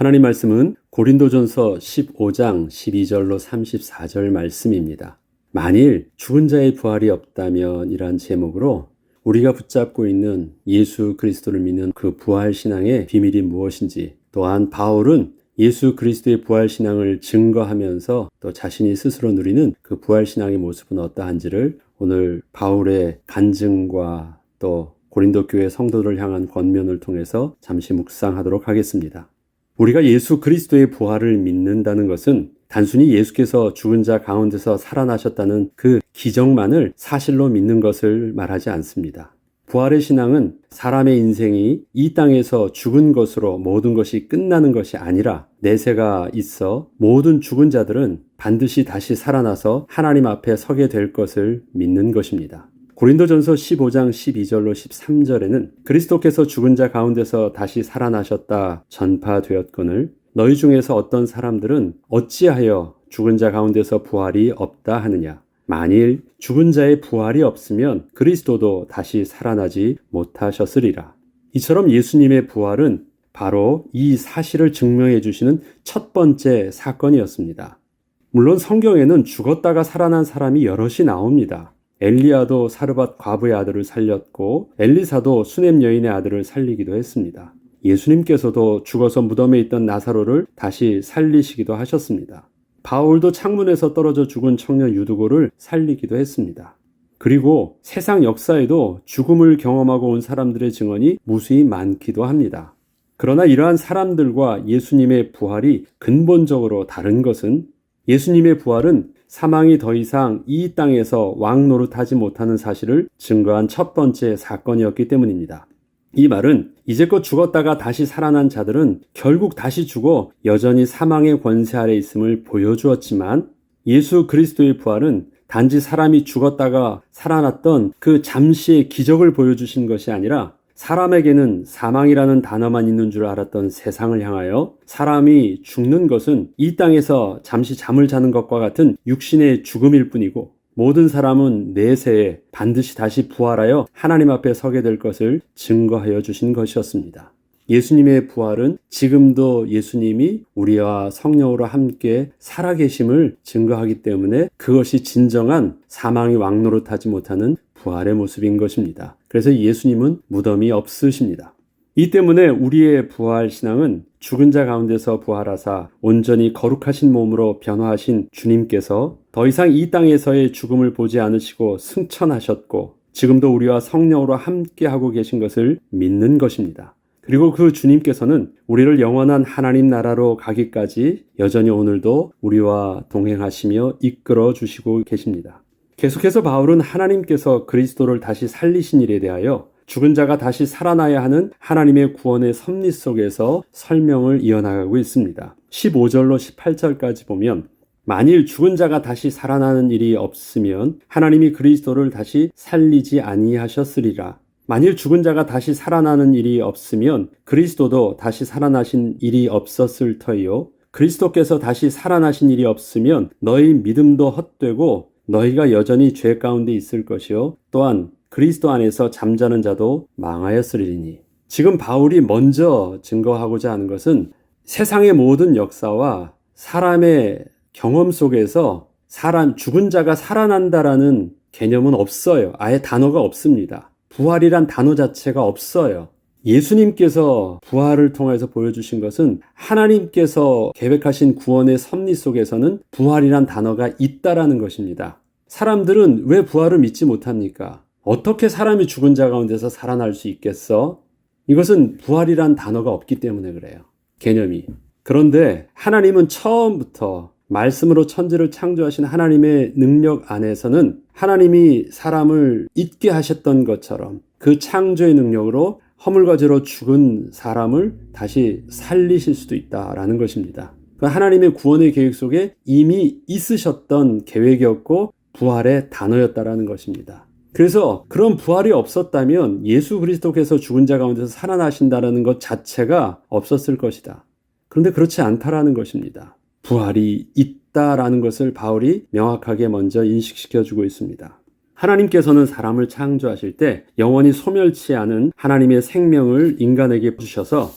하나님 말씀은 고린도전서 15장 12절로 34절 말씀입니다. 만일 죽은 자의 부활이 없다면 이란 제목으로 우리가 붙잡고 있는 예수 그리스도를 믿는 그 부활 신앙의 비밀이 무엇인지 또한 바울은 예수 그리스도의 부활 신앙을 증거하면서 또 자신이 스스로 누리는 그 부활 신앙의 모습은 어떠한지를 오늘 바울의 간증과 또 고린도 교회 성도를 향한 권면을 통해서 잠시 묵상하도록 하겠습니다. 우리가 예수 그리스도의 부활을 믿는다는 것은 단순히 예수께서 죽은 자 가운데서 살아나셨다는 그 기적만을 사실로 믿는 것을 말하지 않습니다. 부활의 신앙은 사람의 인생이 이 땅에서 죽은 것으로 모든 것이 끝나는 것이 아니라 내세가 있어 모든 죽은 자들은 반드시 다시 살아나서 하나님 앞에 서게 될 것을 믿는 것입니다. 고린도전서 15장 12절로 13절에는 그리스도께서 죽은 자 가운데서 다시 살아나셨다 전파되었거늘 너희 중에서 어떤 사람들은 어찌하여 죽은 자 가운데서 부활이 없다 하느냐 만일 죽은 자의 부활이 없으면 그리스도도 다시 살아나지 못하셨으리라. 이처럼 예수님의 부활은 바로 이 사실을 증명해 주시는 첫 번째 사건이었습니다. 물론 성경에는 죽었다가 살아난 사람이 여럿이 나옵니다. 엘리야도 사르밧 과부의 아들을 살렸고 엘리사도 수넴 여인의 아들을 살리기도 했습니다. 예수님께서도 죽어서 무덤에 있던 나사로를 다시 살리시기도 하셨습니다. 바울도 창문에서 떨어져 죽은 청년 유두고를 살리기도 했습니다. 그리고 세상 역사에도 죽음을 경험하고 온 사람들의 증언이 무수히 많기도 합니다. 그러나 이러한 사람들과 예수님의 부활이 근본적으로 다른 것은 예수님의 부활은 사망이 더 이상 이 땅에서 왕 노릇하지 못하는 사실을 증거한 첫 번째 사건이었기 때문입니다. 이 말은 이제껏 죽었다가 다시 살아난 자들은 결국 다시 죽어 여전히 사망의 권세 아래 있음을 보여주었지만 예수 그리스도의 부활은 단지 사람이 죽었다가 살아났던 그 잠시의 기적을 보여주신 것이 아니라 사람에게는 사망이라는 단어만 있는 줄 알았던 세상을 향하여 사람이 죽는 것은 이 땅에서 잠시 잠을 자는 것과 같은 육신의 죽음일 뿐이고 모든 사람은 내세에 반드시 다시 부활하여 하나님 앞에 서게 될 것을 증거하여 주신 것이었습니다. 예수님의 부활은 지금도 예수님이 우리와 성령으로 함께 살아계심을 증거하기 때문에 그것이 진정한 사망이 왕노릇하지 못하는 부활의 모습인 것입니다. 그래서 예수님은 무덤이 없으십니다. 이 때문에 우리의 부활 신앙은 죽은 자 가운데서 부활하사 온전히 거룩하신 몸으로 변화하신 주님께서 더 이상 이 땅에서의 죽음을 보지 않으시고 승천하셨고 지금도 우리와 성령으로 함께하고 계신 것을 믿는 것입니다. 그리고 그 주님께서는 우리를 영원한 하나님 나라로 가기까지 여전히 오늘도 우리와 동행하시며 이끌어 주시고 계십니다. 계속해서 바울은 하나님께서 그리스도를 다시 살리신 일에 대하여 죽은 자가 다시 살아나야 하는 하나님의 구원의 섭리 속에서 설명을 이어나가고 있습니다. 15절로 18절까지 보면 만일 죽은 자가 다시 살아나는 일이 없으면 하나님이 그리스도를 다시 살리지 아니하셨으리라. 만일 죽은 자가 다시 살아나는 일이 없으면 그리스도도 다시 살아나신 일이 없었을 터이요. 그리스도께서 다시 살아나신 일이 없으면 너희 믿음도 헛되고 너희가 여전히 죄 가운데 있을 것이요. 또한 그리스도 안에서 잠자는 자도 망하였으리니. 지금 바울이 먼저 증거하고자 하는 것은 세상의 모든 역사와 사람의 경험 속에서 사람, 죽은 자가 살아난다라는 개념은 없어요. 아예 단어가 없습니다. 부활이란 단어 자체가 없어요. 예수님께서 부활을 통해서 보여주신 것은 하나님께서 계획하신 구원의 섭리 속에서는 부활이란 단어가 있다라는 것입니다. 사람들은 왜 부활을 믿지 못합니까? 어떻게 사람이 죽은 자 가운데서 살아날 수 있겠어? 이것은 부활이란 단어가 없기 때문에 그래요. 개념이. 그런데 하나님은 처음부터 말씀으로 천지를 창조하신 하나님의 능력 안에서는 하나님이 사람을 잊게 하셨던 것처럼 그 창조의 능력으로 허물과제로 죽은 사람을 다시 살리실 수도 있다라는 것입니다. 그 하나님의 구원의 계획 속에 이미 있으셨던 계획이었고 부활의 단어였다라는 것입니다. 그래서 그런 부활이 없었다면 예수 그리스도께서 죽은 자 가운데서 살아나신다라는 것 자체가 없었을 것이다. 그런데 그렇지 않다라는 것입니다. 부활이 있다라는 것을 바울이 명확하게 먼저 인식시켜 주고 있습니다. 하나님께서는 사람을 창조하실 때 영원히 소멸치 않은 하나님의 생명을 인간에게 주셔서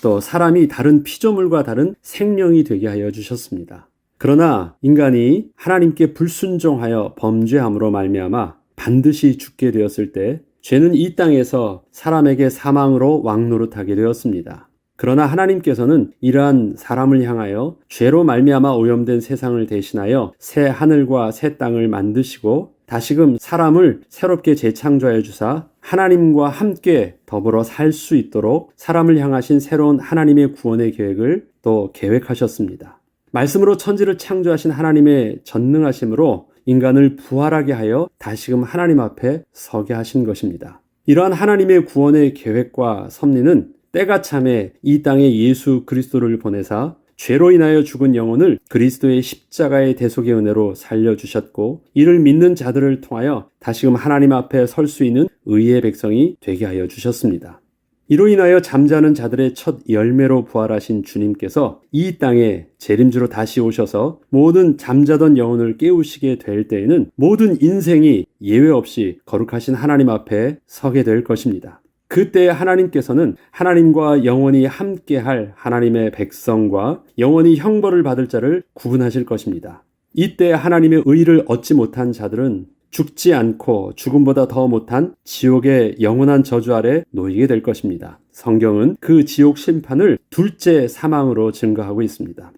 또 사람이 다른 피조물과 다른 생명이 되게 하여 주셨습니다. 그러나 인간이 하나님께 불순종하여 범죄함으로 말미암아 반드시 죽게 되었을 때 죄는 이 땅에서 사람에게 사망으로 왕노릇하게 되었습니다. 그러나 하나님께서는 이러한 사람을 향하여 죄로 말미암아 오염된 세상을 대신하여 새 하늘과 새 땅을 만드시고 다시금 사람을 새롭게 재창조하여 주사 하나님과 함께 더불어 살 수 있도록 사람을 향하신 새로운 하나님의 구원의 계획을 또 계획하셨습니다. 말씀으로 천지를 창조하신 하나님의 전능하심으로 인간을 부활하게 하여 다시금 하나님 앞에 서게 하신 것입니다. 이러한 하나님의 구원의 계획과 섭리는 때가 참에 이 땅에 예수 그리스도를 보내사 죄로 인하여 죽은 영혼을 그리스도의 십자가의 대속의 은혜로 살려주셨고 이를 믿는 자들을 통하여 다시금 하나님 앞에 설 수 있는 의의 백성이 되게 하여 주셨습니다. 이로 인하여 잠자는 자들의 첫 열매로 부활하신 주님께서 이 땅에 재림주로 다시 오셔서 모든 잠자던 영혼을 깨우시게 될 때에는 모든 인생이 예외 없이 거룩하신 하나님 앞에 서게 될 것입니다. 그때 하나님께서는 하나님과 영원히 함께할 하나님의 백성과 영원히 형벌을 받을 자를 구분하실 것입니다. 이때 하나님의 의를 얻지 못한 자들은 죽지 않고 죽음보다 더 못한 지옥의 영원한 저주 아래 놓이게 될 것입니다. 성경은 그 지옥 심판을 둘째 사망으로 증거하고 있습니다.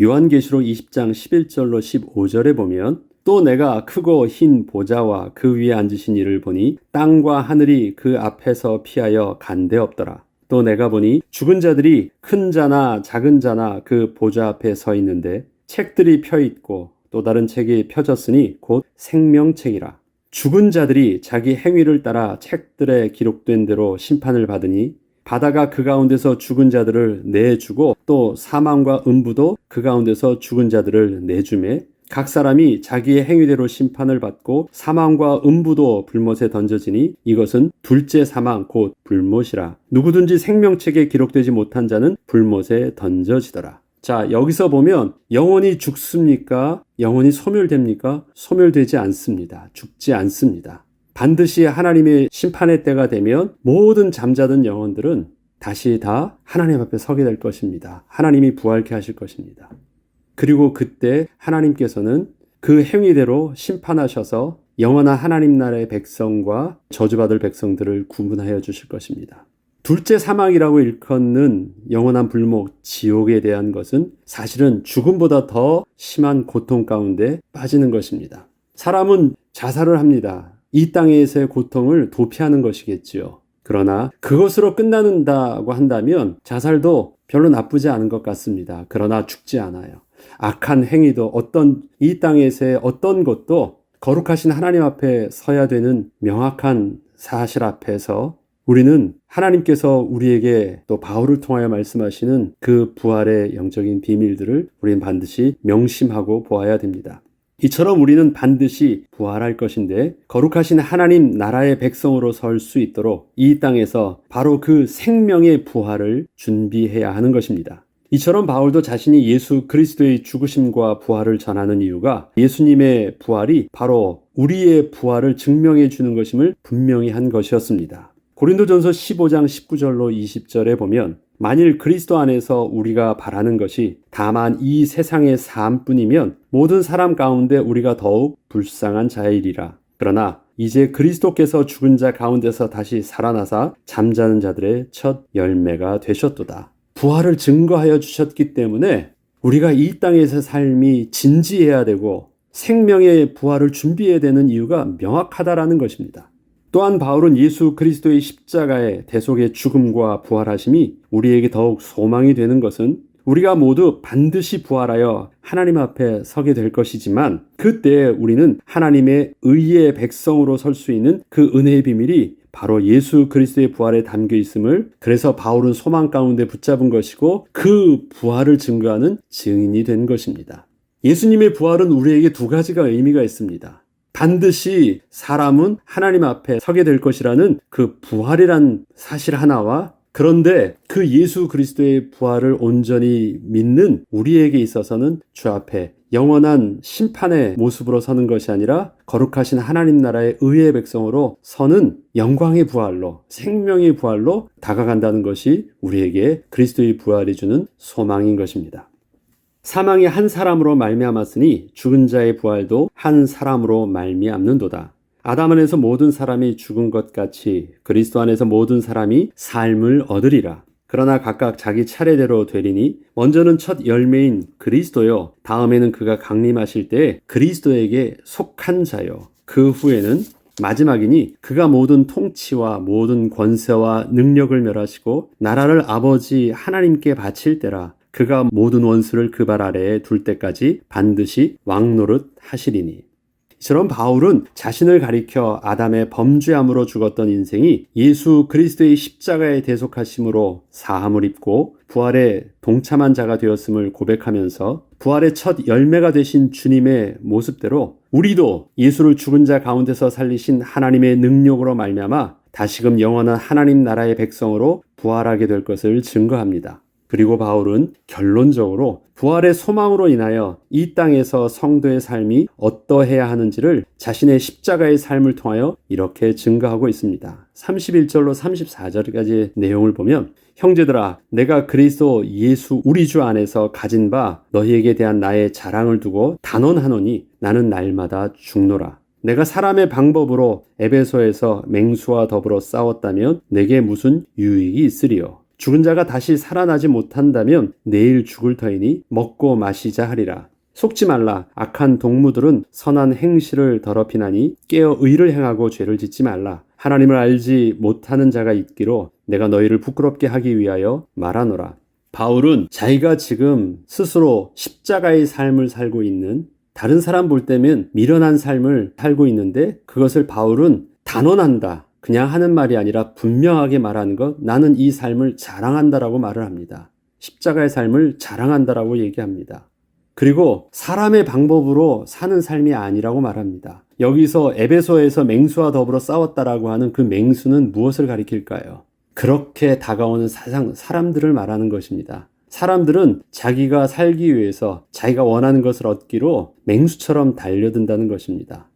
요한계시록 20장 11절로 15절에 보면 또 내가 크고 흰 보좌와 그 위에 앉으신 이를 보니 땅과 하늘이 그 앞에서 피하여 간데 없더라. 또 내가 보니 죽은 자들이 큰 자나 작은 자나 그 보좌 앞에 서 있는데 책들이 펴 있고 또 다른 책이 펴졌으니 곧 생명책이라. 죽은 자들이 자기 행위를 따라 책들에 기록된 대로 심판을 받으니 바다가 그 가운데서 죽은 자들을 내주고 또 사망과 음부도 그 가운데서 죽은 자들을 내주매 각 사람이 자기의 행위대로 심판을 받고 사망과 음부도 불못에 던져지니 이것은 둘째 사망 곧 불못이라 누구든지 생명책에 기록되지 못한 자는 불못에 던져지더라. 자, 여기서 보면 영혼이 죽습니까? 영혼이 소멸됩니까? 소멸되지 않습니다. 죽지 않습니다. 반드시 하나님의 심판의 때가 되면 모든 잠자던 영혼들은 다시 다 하나님 앞에 서게 될 것입니다. 하나님이 부활케 하실 것입니다. 그리고 그때 하나님께서는 그 행위대로 심판하셔서 영원한 하나님 나라의 백성과 저주받을 백성들을 구분하여 주실 것입니다. 둘째 사망이라고 일컫는 영원한 불목, 지옥에 대한 것은 사실은 죽음보다 더 심한 고통 가운데 빠지는 것입니다. 사람은 자살을 합니다. 이 땅에서의 고통을 도피하는 것이겠지요. 그러나 그것으로 끝나는다고 한다면 자살도 별로 나쁘지 않은 것 같습니다. 그러나 죽지 않아요. 악한 행위도 어떤 이 땅에서의 어떤 것도 거룩하신 하나님 앞에 서야 되는 명확한 사실 앞에서 우리는 하나님께서 우리에게 또 바울을 통하여 말씀하시는 그 부활의 영적인 비밀들을 우리는 반드시 명심하고 보아야 됩니다. 이처럼 우리는 반드시 부활할 것인데 거룩하신 하나님 나라의 백성으로 설 수 있도록 이 땅에서 바로 그 생명의 부활을 준비해야 하는 것입니다. 이처럼 바울도 자신이 예수 그리스도의 죽으심과 부활을 전하는 이유가 예수님의 부활이 바로 우리의 부활을 증명해 주는 것임을 분명히 한 것이었습니다. 고린도전서 15장 19절로 20절에 보면 만일 그리스도 안에서 우리가 바라는 것이 다만 이 세상의 삶뿐이면 모든 사람 가운데 우리가 더욱 불쌍한 자이리라. 그러나 이제 그리스도께서 죽은 자 가운데서 다시 살아나사 잠자는 자들의 첫 열매가 되셨도다. 부활을 증거하여 주셨기 때문에 우리가 이 땅에서 삶이 진지해야 되고 생명의 부활을 준비해야 되는 이유가 명확하다라는 것입니다. 또한 바울은 예수 그리스도의 십자가의 대속의 죽음과 부활하심이 우리에게 더욱 소망이 되는 것은 우리가 모두 반드시 부활하여 하나님 앞에 서게 될 것이지만 그때 우리는 하나님의 의의 백성으로 설 수 있는 그 은혜의 비밀이 바로 예수 그리스도의 부활에 담겨 있음을 그래서 바울은 소망 가운데 붙잡은 것이고 그 부활을 증거하는 증인이 된 것입니다. 예수님의 부활은 우리에게 두 가지가 의미가 있습니다. 반드시 사람은 하나님 앞에 서게 될 것이라는 그 부활이란 사실 하나와 그런데 그 예수 그리스도의 부활을 온전히 믿는 우리에게 있어서는 주 앞에 영원한 심판의 모습으로 서는 것이 아니라 거룩하신 하나님 나라의 의의 백성으로 서는 영광의 부활로 생명의 부활로 다가간다는 것이 우리에게 그리스도의 부활이 주는 소망인 것입니다. 사망이 한 사람으로 말미암았으니 죽은 자의 부활도 한 사람으로 말미암는도다. 아담 안에서 모든 사람이 죽은 것 같이 그리스도 안에서 모든 사람이 삶을 얻으리라. 그러나 각각 자기 차례대로 되리니 먼저는 첫 열매인 그리스도요. 다음에는 그가 강림하실 때 그리스도에게 속한 자요. 그 후에는 마지막이니 그가 모든 통치와 모든 권세와 능력을 멸하시고 나라를 아버지 하나님께 바칠 때라 그가 모든 원수를 그 발 아래에 둘 때까지 반드시 왕노릇 하시리니 이처럼 바울은 자신을 가리켜 아담의 범죄함으로 죽었던 인생이 예수 그리스도의 십자가에 대속하심으로 사함을 입고 부활에 동참한 자가 되었음을 고백하면서 부활의 첫 열매가 되신 주님의 모습대로 우리도 예수를 죽은 자 가운데서 살리신 하나님의 능력으로 말미암아 다시금 영원한 하나님 나라의 백성으로 부활하게 될 것을 증거합니다. 그리고 바울은 결론적으로 부활의 소망으로 인하여 이 땅에서 성도의 삶이 어떠해야 하는지를 자신의 십자가의 삶을 통하여 이렇게 증거하고 있습니다. 31절로 34절까지 내용을 보면 형제들아 내가 그리스도 예수 우리 주 안에서 가진 바 너희에게 대한 나의 자랑을 두고 단언하노니 나는 날마다 죽노라. 내가 사람의 방법으로 에베소에서 맹수와 더불어 싸웠다면 내게 무슨 유익이 있으리요. 죽은 자가 다시 살아나지 못한다면 내일 죽을 터이니 먹고 마시자 하리라. 속지 말라. 악한 동무들은 선한 행실을 더럽히나니 깨어 의를 행하고 죄를 짓지 말라. 하나님을 알지 못하는 자가 있기로 내가 너희를 부끄럽게 하기 위하여 말하노라. 바울은 자기가 지금 스스로 십자가의 삶을 살고 있는 다른 사람 볼 때면 미련한 삶을 살고 있는데 그것을 바울은 단언한다. 그냥 하는 말이 아니라 분명하게 말하는 것, 나는 이 삶을 자랑한다라고 말을 합니다. 십자가의 삶을 자랑한다라고 얘기합니다. 그리고 사람의 방법으로 사는 삶이 아니라고 말합니다. 여기서 에베소에서 맹수와 더불어 싸웠다라고 하는 그 맹수는 무엇을 가리킬까요? 그렇게 다가오는 사상, 사람들을 말하는 것입니다. 사람들은 자기가 살기 위해서 자기가 원하는 것을 얻기로 맹수처럼 달려든다는 것입니다.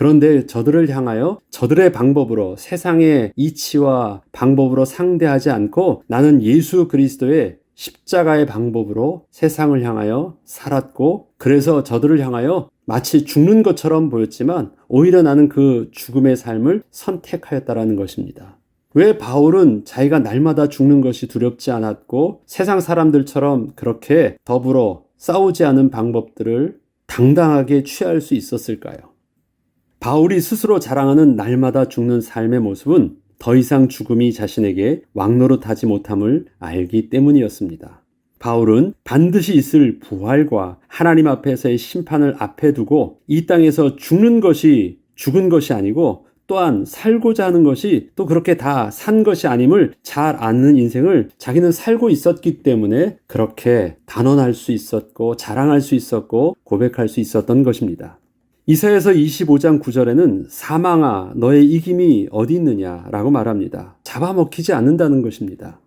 그런데 저들을 향하여 저들의 방법으로 세상의 이치와 방법으로 상대하지 않고 나는 예수 그리스도의 십자가의 방법으로 세상을 향하여 살았고 그래서 저들을 향하여 마치 죽는 것처럼 보였지만 오히려 나는 그 죽음의 삶을 선택하였다라는 것입니다. 왜 바울은 자기가 날마다 죽는 것이 두렵지 않았고 세상 사람들처럼 그렇게 더불어 싸우지 않은 방법들을 당당하게 취할 수 있었을까요? 바울이 스스로 자랑하는 날마다 죽는 삶의 모습은 더 이상 죽음이 자신에게 왕노릇하지 못함을 알기 때문이었습니다. 바울은 반드시 있을 부활과 하나님 앞에서의 심판을 앞에 두고 이 땅에서 죽는 것이 죽은 것이 아니고 또한 살고자 하는 것이 또 그렇게 다 산 것이 아님을 잘 아는 인생을 자기는 살고 있었기 때문에 그렇게 단언할 수 있었고 자랑할 수 있었고 고백할 수 있었던 것입니다. 이사에서 25장 9절에는 사망아 너의 이김이 어디 있느냐라고 말합니다. 잡아먹히지 않는다는 것입니다.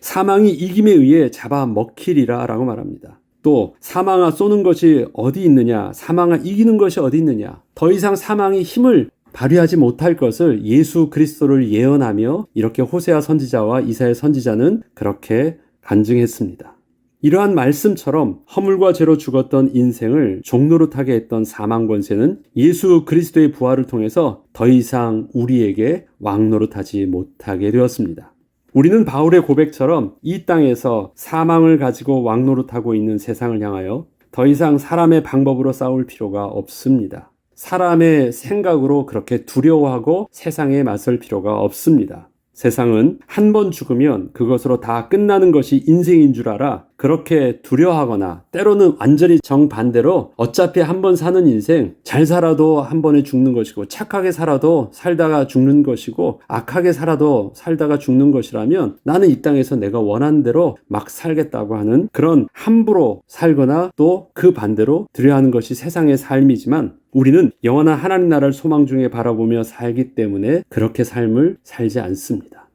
사망이 이김에 의해 잡아먹히리라라고 말합니다. 또 사망아 쏘는 것이 어디 있느냐? 사망아 이기는 것이 어디 있느냐? 더 이상 사망이 힘을 발휘하지 못할 것을 예수 그리스도를 예언하며 이렇게 호세아 선지자와 이사야 선지자는 그렇게 간증했습니다. 이러한 말씀처럼 허물과 죄로 죽었던 인생을 종노릇하게 했던 사망 권세는 예수 그리스도의 부활을 통해서 더 이상 우리에게 왕노릇하지 못하게 되었습니다. 우리는 바울의 고백처럼 이 땅에서 사망을 가지고 왕노릇하고 있는 세상을 향하여 더 이상 사람의 방법으로 싸울 필요가 없습니다. 사람의 생각으로 그렇게 두려워하고 세상에 맞설 필요가 없습니다. 세상은 한 번 죽으면 그것으로 다 끝나는 것이 인생인 줄 알아 그렇게 두려워하거나 때로는 완전히 정반대로 어차피 한 번 사는 인생 잘 살아도 한 번에 죽는 것이고 착하게 살아도 살다가 죽는 것이고 악하게 살아도 살다가 죽는 것이라면 나는 이 땅에서 내가 원하는 대로 막 살겠다고 하는 그런 함부로 살거나 또 그 반대로 두려워하는 것이 세상의 삶이지만 우리는 영원한 하나님 나라를 소망 중에 바라보며 살기 때문에 그렇게 삶을 살지 않습니다.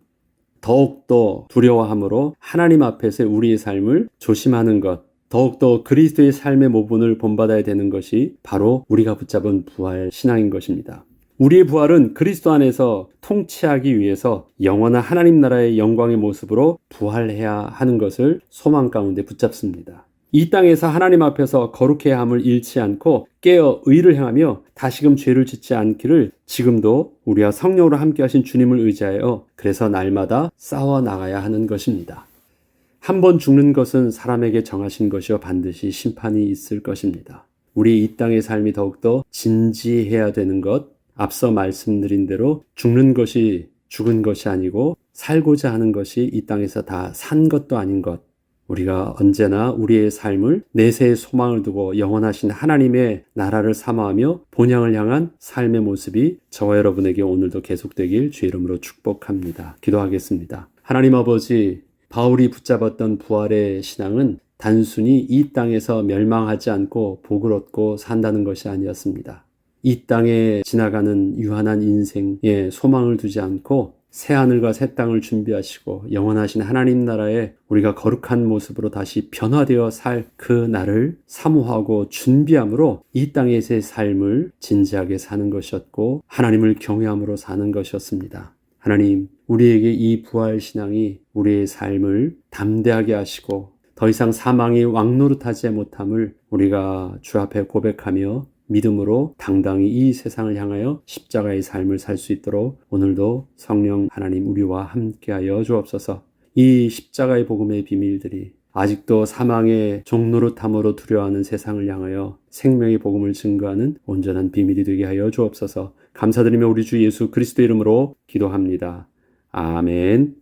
더욱더 두려워함으로 하나님 앞에서 우리의 삶을 조심하는 것, 더욱더 그리스도의 삶의 모본을 본받아야 되는 것이 바로 우리가 붙잡은 부활 신앙인 것입니다. 우리의 부활은 그리스도 안에서 통치하기 위해서 영원한 하나님 나라의 영광의 모습으로 부활해야 하는 것을 소망 가운데 붙잡습니다. 이 땅에서 하나님 앞에서 거룩해야 함을 잃지 않고 깨어 의를 행하며 다시금 죄를 짓지 않기를 지금도 우리와 성령으로 함께 하신 주님을 의지하여 그래서 날마다 싸워 나가야 하는 것입니다. 한 번 죽는 것은 사람에게 정하신 것이요 반드시 심판이 있을 것입니다. 우리 이 땅의 삶이 더욱더 진지해야 되는 것, 앞서 말씀드린 대로 죽는 것이 죽은 것이 아니고 살고자 하는 것이 이 땅에서 다 산 것도 아닌 것. 우리가 언제나 우리의 삶을 내세의 소망을 두고 영원하신 하나님의 나라를 사모하며 본향을 향한 삶의 모습이 저와 여러분에게 오늘도 계속되길 주 이름으로 축복합니다. 기도하겠습니다. 하나님 아버지, 바울이 붙잡았던 부활의 신앙은 단순히 이 땅에서 멸망하지 않고 복을 얻고 산다는 것이 아니었습니다. 이 땅에 지나가는 유한한 인생에 소망을 두지 않고 새 하늘과 새 땅을 준비하시고 영원하신 하나님 나라에 우리가 거룩한 모습으로 다시 변화되어 살 그 날을 사모하고 준비함으로 이 땅에서의 삶을 진지하게 사는 것이었고 하나님을 경외함으로 사는 것이었습니다. 하나님, 우리에게 이 부활 신앙이 우리의 삶을 담대하게 하시고 더 이상 사망이 왕노릇하지 못함을 우리가 주 앞에 고백하며 믿음으로 당당히 이 세상을 향하여 십자가의 삶을 살 수 있도록 오늘도 성령 하나님 우리와 함께하여 주옵소서. 이 십자가의 복음의 비밀들이 아직도 사망의 종노릇함으로 두려워하는 세상을 향하여 생명의 복음을 증거하는 온전한 비밀이 되게 하여 주옵소서. 감사드리며 우리 주 예수 그리스도 이름으로 기도합니다. 아멘.